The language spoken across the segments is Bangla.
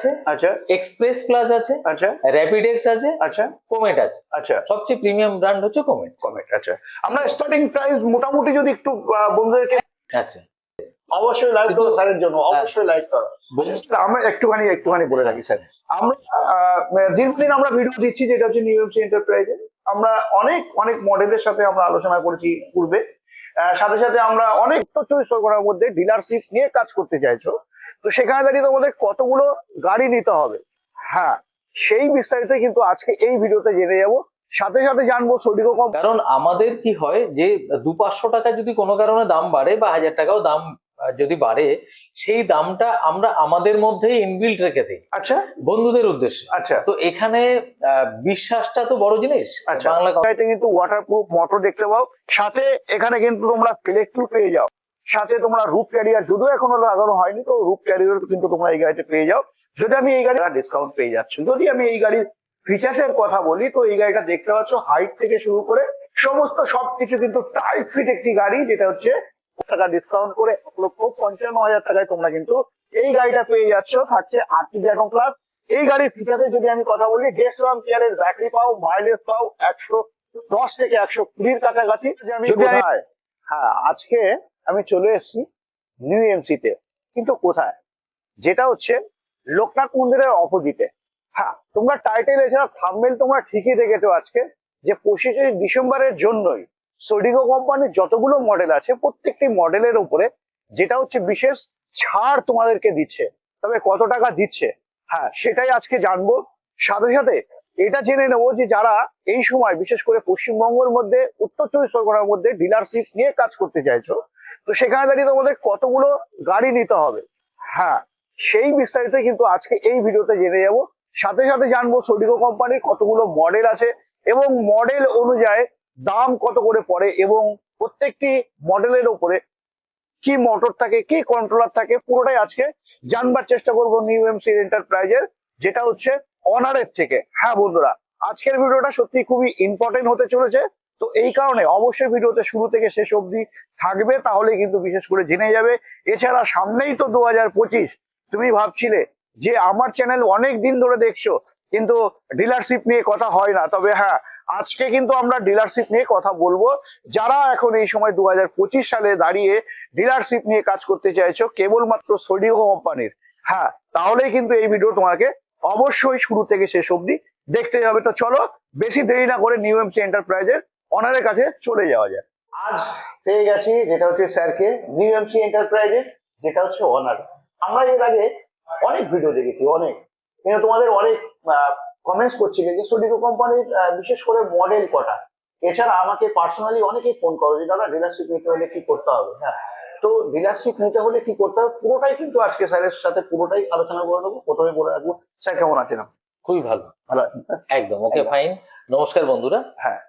আছে? আচ্ছা। এক্সপ্রেস প্লাস আছে। আচ্ছা। র্যাপিড এক্স আছে। আচ্ছা। কোমেট আছে। আচ্ছা। সবচেয়ে প্রিমিয়াম ব্র্যান্ড হচ্ছে কোমেট কমেন্ট আচ্ছা। আমরা স্টার্টিং প্রাইস মোটামুটি যদি একটু বন্ধুদেরকে আচ্ছা। অবশ্যই লাইক করো স্যারের জন্য অবশ্যই লাইক করো। আমরা একটুখানি একটুখানি বলে রাখি স্যার। আমরা দীর্ঘদিন আমরা ভিডিও দিচ্ছি যেটা হচ্ছে নিউ এমসি এন্টারপ্রাইজে আমরা অনেক অনেক মডেলের সাথে আমরা আলোচনা করেছি পূর্বে। সাথে সাথে আমরা অনেক চব্বিশ পরগনার মধ্যে ডিলারশিপ নিয়ে কাজ করতে চাইছো। তো সেখানে দাঁড়িয়ে তোমাদের কতগুলো গাড়ি নিতে হবে? হ্যাঁ সেই বিস্তারিত কিন্তু আজকে এই ভিডিওতে জেনে যাব। সাথে সাথে জানব সঠিক কারণ আমাদের কি হয় যে দু পাঁচশো টাকা যদি কোনো কারণে দাম বাড়ে বা হাজার টাকাও দাম যদি বাড়ে সেই দামটা আমরা আমাদের মধ্যেই ইনবিল্ট রেখে দিই। আচ্ছা। বন্ধুদের উদ্দেশ্যে। আচ্ছা। তো এখানে বিশ্বাসটা তো বড় জিনিস। আচ্ছা। বাংলা কিন্তু ওয়াটারপ্রুফ মোটর দেখতে পাও। সাথে এখানে কিন্তু তোমরা ফ্লেক্সিল পেয়ে যাও। সাথে তোমরা রুপ ক্যারিয়ার যদিও এখনও লাগানো হয়নি তো রুপ ক্যারিয়ার কিন্তু তোমরা এই গাড়িতে পেয়ে যাও। যদি আমি এই গাড়ি ডিসকাউন্ট পেয়ে যাচ্ছি। যদি আমি এই গাড়ির ফিচার্স এর কথা বলি তো এই গাড়িটা দেখতে পাচ্ছ হাইট থেকে শুরু করে সমস্ত সবকিছু কিন্তু টাইট ফিট একটি গাড়ি যেটা হচ্ছে টাকা ডিসকাউন্ট করে এক লক্ষ পঞ্চান্ন হাজার টাকায় তোমরা কিন্তু এই গাড়িটা পেয়ে যাচ্ছ। থাকছে আটটি ড্রাগন প্লাস এই গাড়ির ফিচারে যদি আমি কথা বলি ডেসরাম কেয়ারের ব্যাটারি পাও মাইলেজ পাও একশো দশ থেকে একশো কুড়ির কাছাকাছি। হ্যাঁ আজকে আমি চলে এসেছি নিউ এমসি তে। কিন্তু কোথায়? যেটা হচ্ছে লোকনাথ মন্দিরের অপোজিটে হ্যাঁ তোমরা টাইটেল এছাড়া থাম্বেল তোমরা ঠিকই দেখেছ আজকে যে পঁচিশে ডিসেম্বরের জন্যই সোডিগো কোম্পানির যতগুলো মডেল আছে, প্রত্যেকটি মডেলের উপরে যেটা হচ্ছে বিশেষ ছাড় তোমাদেরকে দিচ্ছে। তবে কত টাকা দিচ্ছে? হ্যাঁ সেটাই আজকে জানব। সাথে সাথে এটা জেনে নেব যে যারা এই সময়, বিশেষ করে পশ্চিমবঙ্গের মধ্যে, উত্তর চব্বিশ পরগনার মধ্যে ডিলারশিপ নিয়ে কাজ করতে চাইছো, তো সেখানে দাঁড়িয়ে তোমাদের কতগুলো গাড়ি নিতে হবে? হ্যাঁ সেই বিস্তারিত কিন্তু আজকে এই ভিডিওতে জেনে যাব সাথে সাথে জানব সোডিকো কোম্পানির কতগুলো মডেল আছে এবং মডেল অনুযায়ী দাম কত করে পড়ে এবং প্রত্যেকটি মডেলের উপরে কি মোটর থাকে, কি কন্ট্রোলার থাকে, পুরোটাই আজকে জানবার চেষ্টা করব নিউ এমসি এন্টারপ্রাইজের যেটা হচ্ছে অনারের থেকে। হ্যাঁ বন্ধুরা, আজকের ভিডিওটা সত্যি খুবই ইম্পর্টেন্ট হতে চলেছে। তো এই কারণে অবশ্যই ভিডিওতে শুরু থেকে শেষ অবধি থাকবে তাহলে কিন্তু বিশেষ করে জেনে যাবে। এছাড়া সামনেই তো দু হাজার পঁচিশ। তুমি ভাবছিলে যে আমার চ্যানেল অনেক দিন ধরে দেখছ, কিন্তু ডিলারশিপ নিয়ে কথা হয় না। তবে হ্যাঁ আজকে কিন্তু আমরা ডিলারশিপ নিয়ে কথা বলব। যারা এখন এই সময় দুহাজার পঁচিশ সালে দাঁড়িয়ে ডিলারশিপ নিয়ে কাজ করতে চাইছো, কেবলমাত্র সোডিও কোম্পানির হ্যাঁ তাহলেই কিন্তু এই ভিডিও তোমাকে অবশ্যই শুরু থেকে শেষ অবধি দেখতে হবে। তো চলো, বেশি দেরি না করে নিউ এমসি এন্টারপ্রাইজের অনারের কাছে চলে যাওয়া যায় আজ পেয়ে গেছি যেটা হচ্ছে স্যারকে নিউ এমসি এন্টারপ্রাইজের যেটা হচ্ছে অনার আমরা এর আগে অনেক ভিডিও দেখেছি, অনেক। কিন্তু তোমাদের অনেক কমেন্টস করছিলে যে সোডিকো কোম্পানির বিশেষ করে মডেল কটা। এছাড়া আমাকে পার্সোনালি অনেকেই ফোন করো যে দাদা ডিলারশিপ নিতে হলে কি করতে হবে? হ্যাঁ। তো ডিলারশিপ নিতে হলে কি করতে হবে? পুরোটাই কিন্তু আজকে স্যারের সাথে পুরোটাই আলোচনা করে নেব। প্রথমে বলে রাখব স্যার কেমন আছেন? খুবই ভালো। ভালো? একদম ওকে ফাইন নমস্কার বন্ধুরা। হ্যাঁ।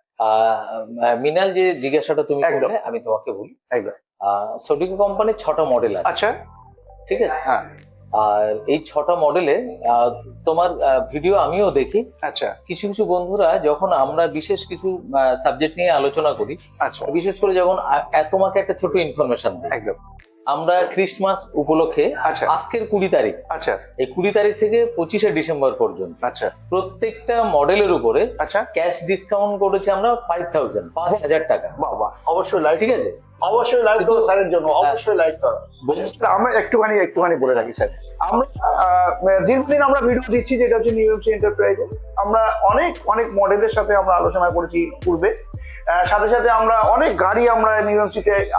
মিনাল যে জিজ্ঞাসাটা তুমি। করলে আমি তোমাকে বলি। একদম। সোডিকো কোম্পানির ছটা মডেল আছে। আচ্ছা। ঠিক আছে? হ্যাঁ। আর এই ছটা মডেলে তোমার ভিডিও আমিও দেখি। আচ্ছা। কিছু কিছু বন্ধুরা যখন আমরা বিশেষ কিছু সাবজেক্ট নিয়ে আলোচনা করি আচ্ছা। বিশেষ করে যখন তোমাকে একটা ছোট ইনফরমেশন একদম। আমরা ক্রিসমাস উপলক্ষে আচ্ছা। আজকের কুড়ি তারিখ। আচ্ছা। এই কুড়ি তারিখ থেকে পঁচিশে ডিসেম্বর পর্যন্ত। আচ্ছা। প্রত্যেকটা মডেলের উপরে আচ্ছা। ক্যাশ ডিসকাউন্ট করেছি আমরা ফাইভ থাউজেন্ড পাঁচ হাজার টাকা। বাবা অবশ্যই লাইক ঠিক আছে? অবশ্যই লাইক করো স্যারের জন্য। অবশ্যই লাইক করো। আমরা একটুখানি একটুখানি বলে রাখি স্যার। আমরা দীর্ঘদিন আমরা ভিডিও দিচ্ছি যেটা হচ্ছে নিউ এমসি এন্টারপ্রাইজে আমরা অনেক অনেক মডেলের সাথে আমরা আলোচনা করেছি পূর্বে। সাথে সাথে আমরা অনেক গাড়ি আমরা নিউ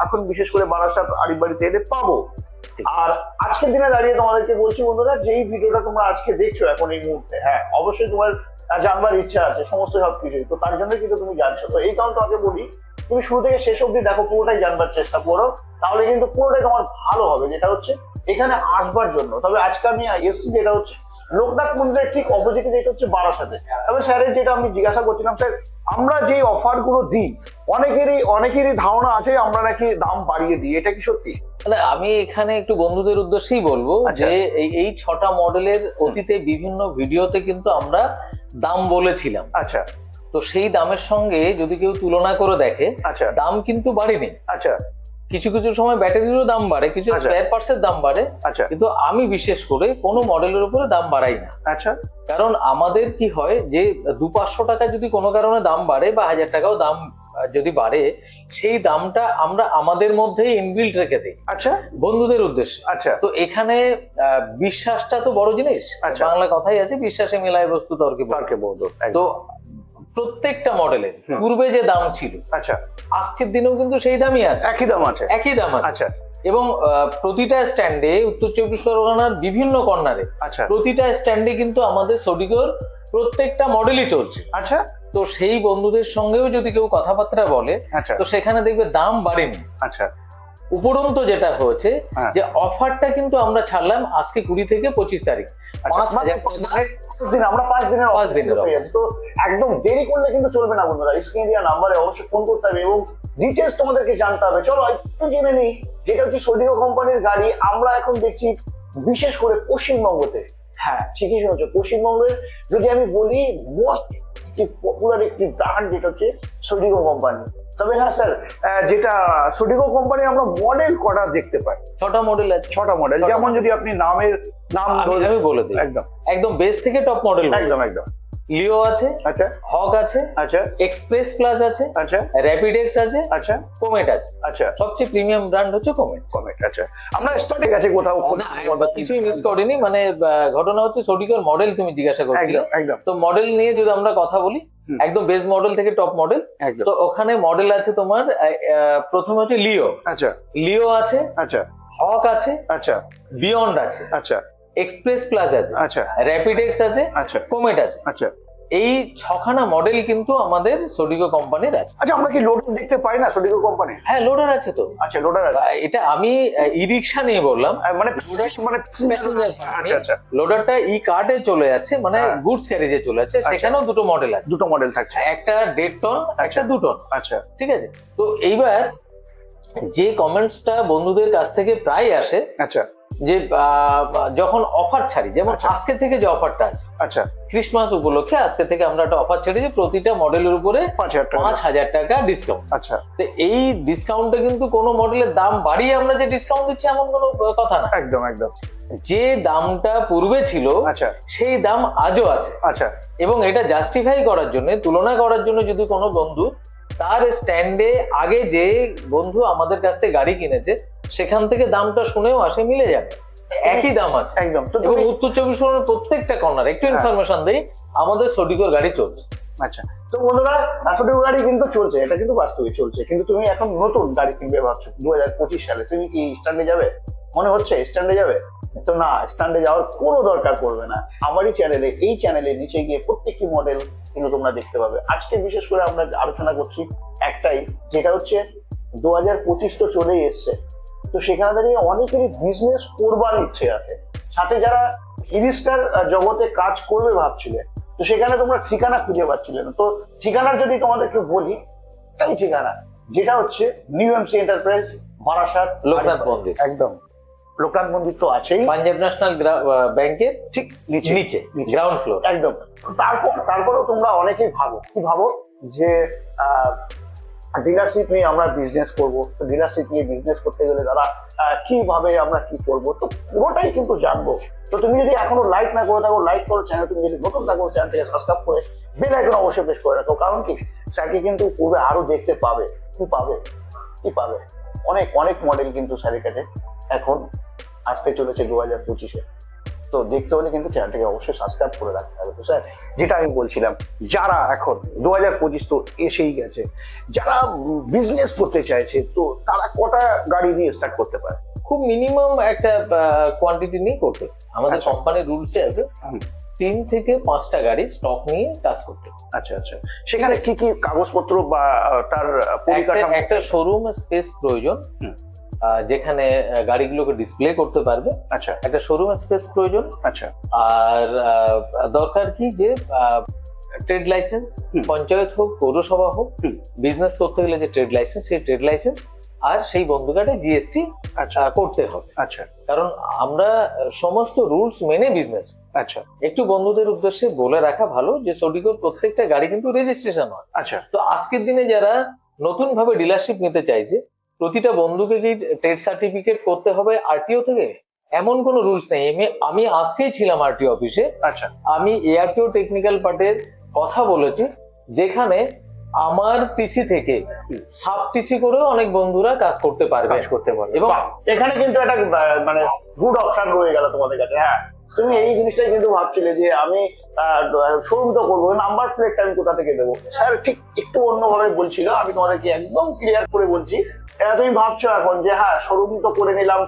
এখন বিশেষ করে বারাসাত আড়িবাড়িতে এলে পাবো। আর আজকের দিনে দাঁড়িয়ে তোমাদেরকে বলছি বন্ধুরা যে এই ভিডিওটা তোমরা আজকে দেখছ এখন এই মুহূর্তে হ্যাঁ অবশ্যই তোমার জানবার ইচ্ছা আছে সমস্ত সবকিছুই। তো তার জন্য কিন্তু তুমি জানছো। তো এই কারণে তোমাকে বলি তুমি শুরু থেকে শেষ অব্দি দেখো পুরোটাই জানবার চেষ্টা করো তাহলে কিন্তু পুরোটাই তোমার ভালো হবে যেটা হচ্ছে এখানে আসবার জন্য। তবে আজকে আমি এসছি যেটা হচ্ছে লোকনাথ মন্দিরের ঠিক অপোজিটে যেটা হচ্ছে বারাসাতে। তবে স্যারের যেটা আমি জিজ্ঞাসা করছিলাম স্যার আমরা যে অফারগুলো দিই অনেকেরই অনেকেরই ধারণা আছে আমরা নাকি দাম বাড়িয়ে দিই এটা কি সত্যি? তাহলে আমি এখানে একটু বন্ধুদের উদ্দেশ্যেই বলব আচ্ছা। যে এই এই ছটা মডেলের অতীতে বিভিন্ন ভিডিওতে কিন্তু আমরা দাম বলেছিলাম। আচ্ছা। তো সেই দামের সঙ্গে যদি কেউ তুলনা করে দেখে আচ্ছা। দাম কিন্তু বাড়েনি। আচ্ছা। কিছু কিছু সময় ব্যাটারিরও দাম বাড়ে কিছু আচ্ছা। স্পেয়ার পার্টসের দাম বাড়ে আচ্ছা। কিন্তু আমি বিশেষ করে কোনো মডেলের উপরে দাম বাড়াই না। আচ্ছা। কারণ আমাদের কি হয় যে দু পাঁচশো টাকা যদি কোনো কারণে দাম বাড়ে বা হাজার টাকাও দাম যদি বাড়ে সেই দামটা আমরা আমাদের মধ্যেই ইনবিল্ট রেখে দিই। আচ্ছা। বন্ধুদের উদ্দেশ্যে। আচ্ছা। তো এখানে বিশ্বাসটা তো বড় জিনিস। আচ্ছা। বাংলা কথাই আছে বিশ্বাসে মেলায় বস্তু তর্কে তো প্রত্যেকটা মডেলের পূর্বে যে দাম ছিল আচ্ছা। আজকের দিনেও কিন্তু সেই দামই আছে। একই দাম আছে। একই দাম আছে। আচ্ছা। এবং প্রতিটা স্ট্যান্ডে উত্তর চব্বিশ পরগনার বিভিন্ন কর্নারে আচ্ছা। প্রতিটা স্ট্যান্ডে কিন্তু আমাদের সোডিগোর প্রত্যেকটা মডেলই চলছে। আচ্ছা। তো সেই বন্ধুদের সঙ্গেও যদি কেউ কথাবার্তা বলে আচ্ছা। তো সেখানে দেখবে দাম বাড়েনি। আচ্ছা। উপরন্ত যেটা হয়েছে হ্যাঁ। যে অফারটা কিন্তু আমরা ছাড়লাম আজকে কুড়ি থেকে পঁচিশ তারিখ। আচ্ছা, পাঁচ হাজার মানে পাঁচ দিন আমরা পাঁচ দিনের পাঁচ দিনের offer পেয়ে যাচ্ছি। তো একদম দেরি করলে কিন্তু চলবে না বন্ধুরা স্ক্রিন দেওয়া নাম্বারে অবশ্যই ফোন করতে হবে এবং ডিটেলস তোমাদেরকে জানতে হবে। চলো একটু জেনে নিই যেটা হচ্ছে কোম্পানির গাড়ি আমরা এখন দেখছি বিশেষ করে পশ্চিমবঙ্গতে। হ্যাঁ। ঠিকই শুনেছো পশ্চিমবঙ্গের যদি আমি বলি মোস্ট পপুলার একটি ব্র্যান্ড যেটা হচ্ছে সোডিগো কোম্পানি তবে হ্যাঁ স্যার যেটা সুডিকো কোম্পানি আমরা মডেল কটা দেখতে পাই? ছটা মডেল আছে। ছটা মডেল যেমন যদি আপনি নামের নাম আমি আমি বলে দিই। একদম। একদম বেস থেকে টপ মডেল একদম একদম। লিও আছে আচ্ছা। হক আছে আচ্ছা। এক্সপ্রেস প্লাস আছে আচ্ছা। র্যাপিড এক্স আছে আচ্ছা। কোমেট আছে। আচ্ছা। সবচেয়ে প্রিমিয়াম ব্র্যান্ড হচ্ছে কোমেট কমেন্ট আচ্ছা। আমরা স্টার্টে গেছে কোথাও না কিছুই মিস করিনি। মানে ঘটনা হচ্ছে সোডিকোর মডেল তুমি জিজ্ঞাসা করছিলে। একদম তো মডেল নিয়ে যদি আমরা কথা বলি একদম বেস মডেল থেকে টপ মডেল একদম। তো ওখানে মডেল আছে তোমার প্রথমে হচ্ছে লিও আচ্ছা। লিও আছে আচ্ছা। হক আছে আচ্ছা। বিয়ন্ড আছে। আচ্ছা। এক্সপ্রেস প্লাস আছে আচ্ছা। র্যাপিড এক্স আছে আচ্ছা। কোমেট আছে। আচ্ছা। এই ছখানা মডেল কিন্তু আমাদের সোডিকো কোম্পানির আছে। আচ্ছা আমরা কি লোডার দেখতে পাই না সোডিগো কোম্পানি হ্যাঁ লোডার আছে তো। আচ্ছা লোডার আছে। এটা আমি ই রিক্সা নিয়ে বললাম। মানে মানে প্যাসেঞ্জার আচ্ছা আচ্ছা। লোডারটা ই কার্টে চলে যাচ্ছে মানে। গুডস ক্যারিজে চলে যাচ্ছে। সেখানেও দুটো মডেল আছে। দুটো মডেল থাকছে। একটা দেড় টন একটা দু টন আচ্ছা। ঠিক আছে? তো এইবার যে কমেন্টসটা বন্ধুদের কাছ থেকে প্রায় আসে আচ্ছা। যে যখন অফার ছাড়ি যেমন আচ্ছা। আজকে থেকে যে অফারটা আছে আচ্ছা। ক্রিসমাস উপলক্ষে আজকে থেকে আমরা একটা অফার ছেড়েছি প্রতিটা মডেলের উপরে পাঁচ হাজার টাকা। পাঁচ হাজার টাকা ডিসকাউন্ট আচ্ছা। তো এই ডিসকাউন্টে কিন্তু কোনো মডেলের দাম বাড়িয়ে আমরা যে ডিসকাউন্ট দিচ্ছি এমন কোনো কথা না। একদম একদম। যে দামটা পূর্বে ছিল আচ্ছা। সেই দাম আজও আছে। আচ্ছা। এবং এটা জাস্টিফাই করার জন্য তুলনা করার জন্য যদি কোনো বন্ধু তার স্ট্যান্ডে আগে যে বন্ধু আমাদের কাছ থেকে গাড়ি কিনেছে সেখান থেকে দামটা শুনেও আসে মিলে যাবে একই দাম আছে। একদম। এবং উত্তর চব্বিশ পরগনার প্রত্যেকটা কর্নার একটু হ্যাঁ। ইনফরমেশন দেই আমাদের সডিকোর গাড়ি চলছে। আচ্ছা। তো বন্ধুরা গাড়ি কিন্তু চলছে এটা কিন্তু বাস্তবিক চলছে। কিন্তু তুমি এখন নতুন গাড়ি কিনবে ভাবছ দু হাজার পঁচিশ সালে। তুমি কি স্ট্যান্ডে যাবে? মনে হচ্ছে স্ট্যান্ডে যাবে? তো না স্ট্যান্ডে যাওয়ার কোনো দরকার পড়বে না। আমারই চ্যানেলে এই চ্যানেলে নিচে গিয়ে প্রত্যেকটি মডেল কিন্তু তোমরা দেখতে পাবে। আজকে বিশেষ করে আমরা আলোচনা করছি একটাই যেটা হচ্ছে দু হাজার পঁচিশ তো চলেই এসছে। তো সেখানে দাঁড়িয়ে অনেকেরই বিজনেস করবার ইচ্ছে আছে। সাথে যারা ইরিস্টার জগতে কাজ করবে ভাবছিলে তো সেখানে তোমরা ঠিকানা খুঁজে পাচ্ছিলে না। তো ঠিকানার যদি তোমাদেরকে বলি তাই ঠিকানা। যেটা হচ্ছে new MC enterprise Barasat Loknath মন্দির। একদম। লোকনাথ মন্দির তো আছেই। পাঞ্জাব ন্যাশনাল ব্যাংকের ঠিক নিচে। নিচে গ্রাউন্ড ফ্লোর একদম। তারপর তারপরেও তোমরা অনেকেই ভাবো। কি ভাবো? যে ডিলারশিপ নিয়ে আমরা বিজনেস করব। ডিলারশিপ নিয়ে বিজনেস করতে গেলে দাদা কীভাবে আমরা কি করব? তো পুরোটাই কিন্তু জানব। তো তুমি যদি এখনও লাইক না করে থাকো লাইক করো চ্যানেল তুমি যদি নতুন থাকো চ্যানেলটাকে সাবস্ক্রাইব করে বেল আইকন অবশ্যই প্রেস করে রাখো। কারণ কি? স্যারকে কিন্তু পূর্বে আরও দেখতে পাবে। কি পাবে? কি পাবে? অনেক অনেক মডেল কিন্তু স্যারের কাছে এখন আসতে চলেছে দু হাজার পঁচিশে। তো দেখতে হলে কিন্তু চ্যানেলটাকে অবশ্যই সাবস্ক্রাইব করে রাখতে হবে। তো স্যার যেটা আমি বলছিলাম যারা এখন দু হাজার পঁচিশ তো এসেই গেছে যারা বিজনেস করতে চাইছে তো তারা কটা গাড়ি দিয়ে স্টার্ট করতে পারে? খুব মিনিমাম একটা কোয়ান্টিটি নিয়ে করতে আমাদের আচ্ছা। কোম্পানির রুলসে আছে তিন থেকে পাঁচটা গাড়ি স্টক নিয়ে কাজ করতে। আচ্ছা আচ্ছা। সেখানে কি কি কাগজপত্র বা তার একটা শোরুম স্পেস প্রয়োজন। যেখানে গাড়িগুলোকে ডিসপ্লে করতে পারবে। আচ্ছা। একটা শোরুম স্পেস প্রয়োজন। আচ্ছা। আর দরকার কি যে ট্রেড লাইসেন্স পঞ্চায়েত হোক পৌরসভা হোক বিজনেস করতে গেলে যে ট্রেড লাইসেন্স সেই ট্রেড লাইসেন্স আর সেই বন্ধুকাটে জিএসটি আচ্ছা। করতে হবে। আচ্ছা। কারণ আমরা সমস্ত রুলস মেনে বিজনেস আচ্ছা। একটু বন্ধুদের উদ্দেশ্যে বলে রাখা ভালো যে সডিকোর প্রত্যেকটা গাড়ি কিন্তু রেজিস্ট্রেশন হয়। আচ্ছা। তো আজকের দিনে যারা নতুন ভাবে ডিলারশিপ নিতে চাইছে প্রতিটা বন্ধুকে কি টেট সার্টিফিকেট করতে হবে আরটিও থেকে? এমন কোনো রুলস নেই। আমি আমি আজকেই ছিলাম আরটিও অফিসে আচ্ছা। আমি এআরটিও টেকনিক্যাল পার্টের কথা বলেছি যেখানে আমার টিসি থেকে সাব টিসি করেও অনেক বন্ধুরা কাজ করতে পারবে। কাজ করতে পারবে। এবং- এখানে কিন্তু একটা মানে গুড অপশন রয়ে গেল তোমাদের কাছে হ্যাঁ। তুমি এই জিনিসটাই কিন্তু ভাবছিলে যে আমি শোরুম তো করব নাম্বার প্লেটটা আমি কোথা থেকে দেবো? স্যার, ঠিক একটু অন্যভাবে বলছিল, আমি তোমাদেরকে একদম ক্লিয়ার করে বলছি। তুমি ভাবছ এখন যে হ্যাঁ শোরুম তো করে নিলাম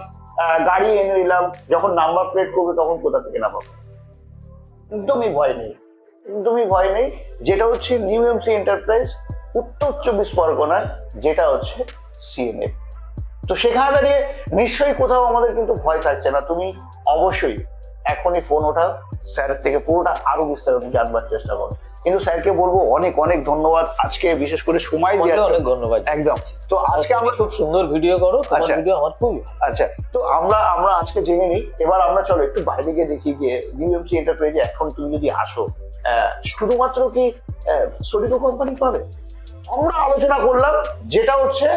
গাড়ি এনে নিলাম, যখন নাম্বার প্লেট করবে তখন কোথা থেকে নামাবো? একদমই ভয় নেই, একদমই ভয় নেই। যেটা হচ্ছে নিউ এমসি এন্টারপ্রাইজ উত্তর চব্বিশ পরগনার, যেটা হচ্ছে সিএনএফ তো সেখানে দাঁড়িয়ে নিশ্চয়ই কোথাও আমাদের কিন্তু ভয় থাকছে না। তুমি অবশ্যই এখনই ফোন ওঠা স্যারের থেকে পুরোটা আরও বিস্তারিত জানবার চেষ্টা করো। কিন্তু স্যারকে বলব অনেক অনেক ধন্যবাদ। আজকে বিশেষ করে সময় দিয়ে অনেক ধন্যবাদ একদম। তো আজকে আমরা খুব সুন্দর ভিডিও করো। আচ্ছা। ভিডিও আমার খুবই আচ্ছা তো আমরা আমরা আজকে জেনে নিই। এবার আমরা চলো একটু বাইরে গিয়ে দেখি যে ইউএমসি এন্টারপ্রাইজে এখন তুমি যদি আসো শুধুমাত্র কি সোডিকো কোম্পানি পাবে? আমরা আলোচনা করলাম যেটা হচ্ছে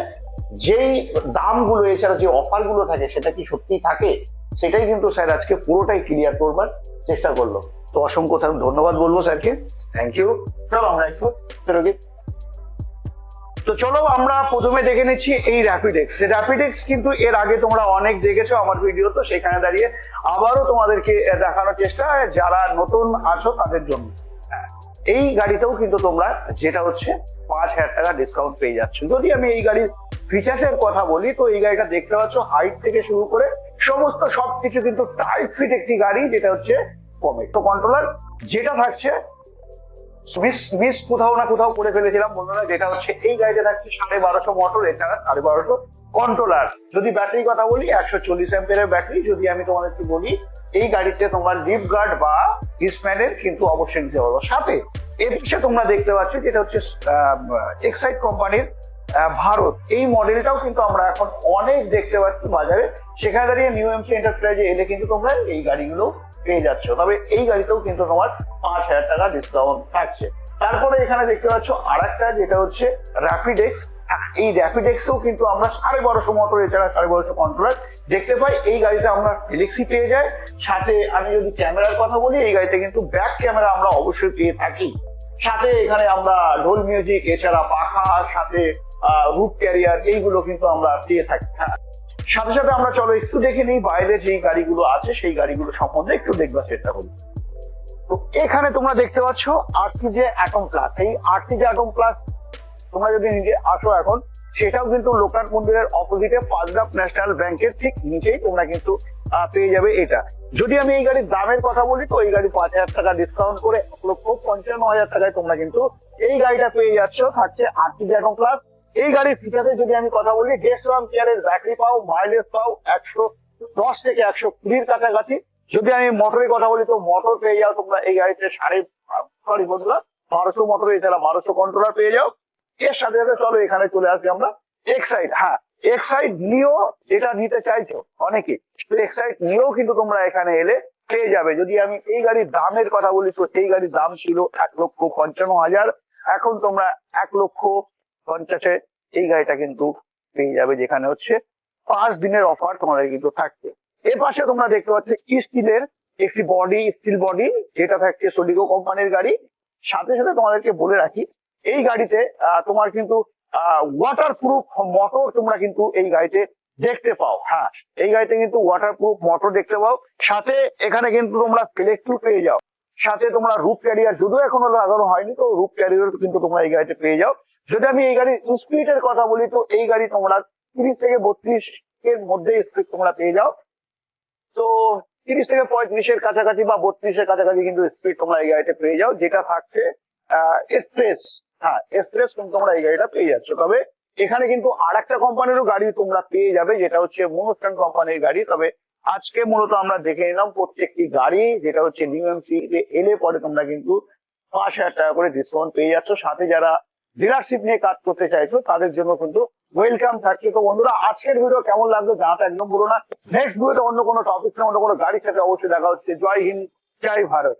যেই দামগুলো এছাড়া যে অফারগুলো থাকে সেটা কি সত্যি থাকে? সেটাই কিন্তু স্যার আজকে পুরোটাই ক্লিয়ার করবার চেষ্টা করল। তো অসংখ্য ধন্য- ধন্যবাদ বলব স্যারকে। থ্যাংক ইউ চলো আমরা একটু তো চলো আমরা প্রথমে দেখে নিচ্ছি এই র্যাপিডেক্স র্যাপিডেক্স কিন্তু এর আগে তোমরা অনেক দেখেছ আমার ভিডিও তো সেখানে দাঁড়িয়ে আবারও তোমাদেরকে দেখানোর চেষ্টা, যারা নতুন আছো তাদের জন্য। এই গাড়িতেও কিন্তু তোমরা যেটা হচ্ছে পাঁচ হাজার টাকা ডিসকাউন্ট পেয়ে যাচ্ছ। যদি আমি এই গাড়ির ফিচার্স এর কথা বলি, তো এই গাড়িটা দেখতে পাচ্ছ হাইট থেকে শুরু করে সমস্ত সবকিছু কিন্তু টাইট ফিট একটি গাড়ি, যেটা হচ্ছে কমেটো কন্ট্রোলার যেটা থাকছে মিস মিস কোথাও না কোথাও করে ফেলেছিলাম বন্ধুরা, যেটা হচ্ছে এই গাড়িতে থাকছে সাড়ে বারোশো মোটর এছাড়া সাড়ে বারোশো কন্ট্রোলার যদি ব্যাটারি কথা বলি, একশো চল্লিশ অ্যাম্পিয়ারের ব্যাটারি যদি আমি তোমাদেরকে বলি, এই গাড়িতে তোমার লিপ গার্ড বা ডিসম্যানের কিন্তু অবশ্যই নিতে পারব। সাথে এর পিছিয়ে তোমরা দেখতে পাচ্ছ, যেটা হচ্ছে এক্সাইড কোম্পানির ভারত। এই মডেলটাও কিন্তু আমরা এখন অনেক দেখতে পাচ্ছি বাজারে। সেখানে দাঁড়িয়ে নিউ এমসি এন্টারপ্রাইজে এলে কিন্তু তোমরা এই গাড়িগুলো পেয়ে যাচ্ছ। তবে এই গাড়িতেও কিন্তু তোমার পাঁচ হাজার টাকা ডিসকাউন্ট থাকছে। তারপরে এখানে দেখতে পাচ্ছ আর একটা যেটা হচ্ছে র্যাপিডেক্স এই র্যাপিডেক্সও কিন্তু আমরা সাড়ে বারোশো মতো এছাড়া সাড়ে বারোশো কন্ট্রোলার দেখতে পাই। এই গাড়িতে আমরা ফিলিক্সি পেয়ে যাই। সাথে আমি যদি ক্যামেরার কথা বলি, এই গাড়িতে কিন্তু ব্যাক ক্যামেরা আমরা অবশ্যই পেয়ে থাকি। সাথে এখানে আমরা ঢোল মিউজিক এছাড়া পাখা, সাথে রুট ক্যারিয়ার এইগুলো কিন্তু আমরা পেয়ে থাকি। হ্যাঁ। সাথে সাথে আমরা চলো একটু দেখে নিই বাইরে যেই গাড়িগুলো আছে, সেই গাড়িগুলো সম্বন্ধে একটু দেখবার চেষ্টা করি। তো এখানে তোমরা দেখতে পাচ্ছ আরটিজে অ্যাটম প্লাস এই আরটিজে অ্যাটম প্লাস তোমরা যদি নিজে আসো এখন, সেটাও কিন্তু লোকনাথ মন্দিরের অপোজিটে পাঞ্জাব ন্যাশনাল ব্যাংকের ঠিক নিচেই তোমরা কিন্তু পেয়ে যাবে এটা। যদি আমি এই গাড়ির দামের কথা বলি, তো এই গাড়ি পাঁচ হাজার টাকা ডিসকাউন্ট করে এক লক্ষ পঞ্চান্ন হাজার টাকায় তোমরা কিন্তু এই গাড়িটা পেয়ে যাচ্ছ। থাকছে আটটি এখন প্লাস এই গাড়ির ফিচারে যদি আমি কথা বলি দেড়শো অ্যাম্পিয়ারের ব্যাটারি পাও মাইলেজ পাও একশো দশ থেকে একশো কুড়ির কাছাকাছি। যদি আমি মোটরের কথা বলি, তো মোটর পেয়ে যাও তোমরা এই গাড়িতে সাড়ে সরি বন্ধুরা, বারোশো মোটর এছাড়া বারোশো কন্ট্রোলার পেয়ে যাও। এর সাথে সাথে চলো এখানে চলে আসি আমরা। এক্সাইড হ্যাঁ এক্সাইড নিয়েও এটা নিতে চাইছো অনেকে। তো এক্সাইড নিয়েও কিন্তু তোমরা এখানে এলে পেয়ে যাবে। যদি আমি এই গাড়ির দামের কথা বলি, তো এই গাড়ির দাম ছিল এক লক্ষ পঞ্চান্ন হাজার। এখন তোমরা এক লক্ষ পঞ্চাশে এই গাড়িটা কিন্তু পেয়ে যাবে, যেখানে হচ্ছে পাঁচ দিনের অফার তোমাদের কিন্তু থাকছে। এর পাশে তোমরা দেখতে পাচ্ছ স্টিলের একটি বডি স্টিল বডি যেটা থাকছে সোডিগো কোম্পানির গাড়ি। সাথে সাথে তোমাদেরকে বলে রাখি, এই গাড়িতে তোমার কিন্তু ওয়াটার প্রুফ মোটর তোমরা কিন্তু এই গাড়িতে দেখতে পাও হ্যাঁ। এই গাড়িতে কিন্তু ওয়াটার প্রুফ মোটর দেখতে পাও। সাথে এখানে কিন্তু তোমরা ফ্লেক্সিও পেয়ে যাও। সাথে তোমরা রুপ ক্যারিয়ার যদিও এখনও লাগানো হয়নি, তো রুপ ক্যারিয়ার কিন্তু তোমরা এই গাড়িতে পেয়ে যাও। যদি আমি এই গাড়ির স্পিডের কথা বলি, তো এই গাড়ি তোমরা তিরিশ থেকে বত্রিশ এর মধ্যে স্পিড তোমরা পেয়ে যাও। তো তিরিশ থেকে পঁয়ত্রিশের কাছাকাছি বা বত্রিশের কাছাকাছি কিন্তু স্পিড তোমরা এই গাড়িতে পেয়ে যাও, যেটা থাকছে এক্সপ্রেস হ্যাঁ এক্সপ্রেস কিন্তু তোমরা এই গাড়িটা পেয়ে যাচ্ছ। তবে এখানে কিন্তু আর একটা কোম্পানিরও গাড়ি তোমরা পেয়ে যাবে, যেটা হচ্ছে মনোস্টান কোম্পানির গাড়ি। তবে আজকে মূলত আমরা দেখে নিলাম প্রত্যেকটি গাড়ি, যেটা হচ্ছে নিউএমসি এলে পরে তোমরা কিন্তু পাঁচ হাজার টাকা করে ডিসকাউন্ট পেয়ে যাচ্ছ। সাথে যারা ডিলারশিপ নিয়ে কাজ করতে চাইছো, তাদের জন্য কিন্তু ওয়েলকাম থাকছে। তো বন্ধুরা, আজকের ভিডিও কেমন লাগল জানাতে একদম বলো না। নেক্সট ভিডিওতে অন্য কোনো টপিক না অন্য কোনো গাড়ির সাথে অবশ্যই দেখা হচ্ছে। জয় হিন্দ, জয় ভারত।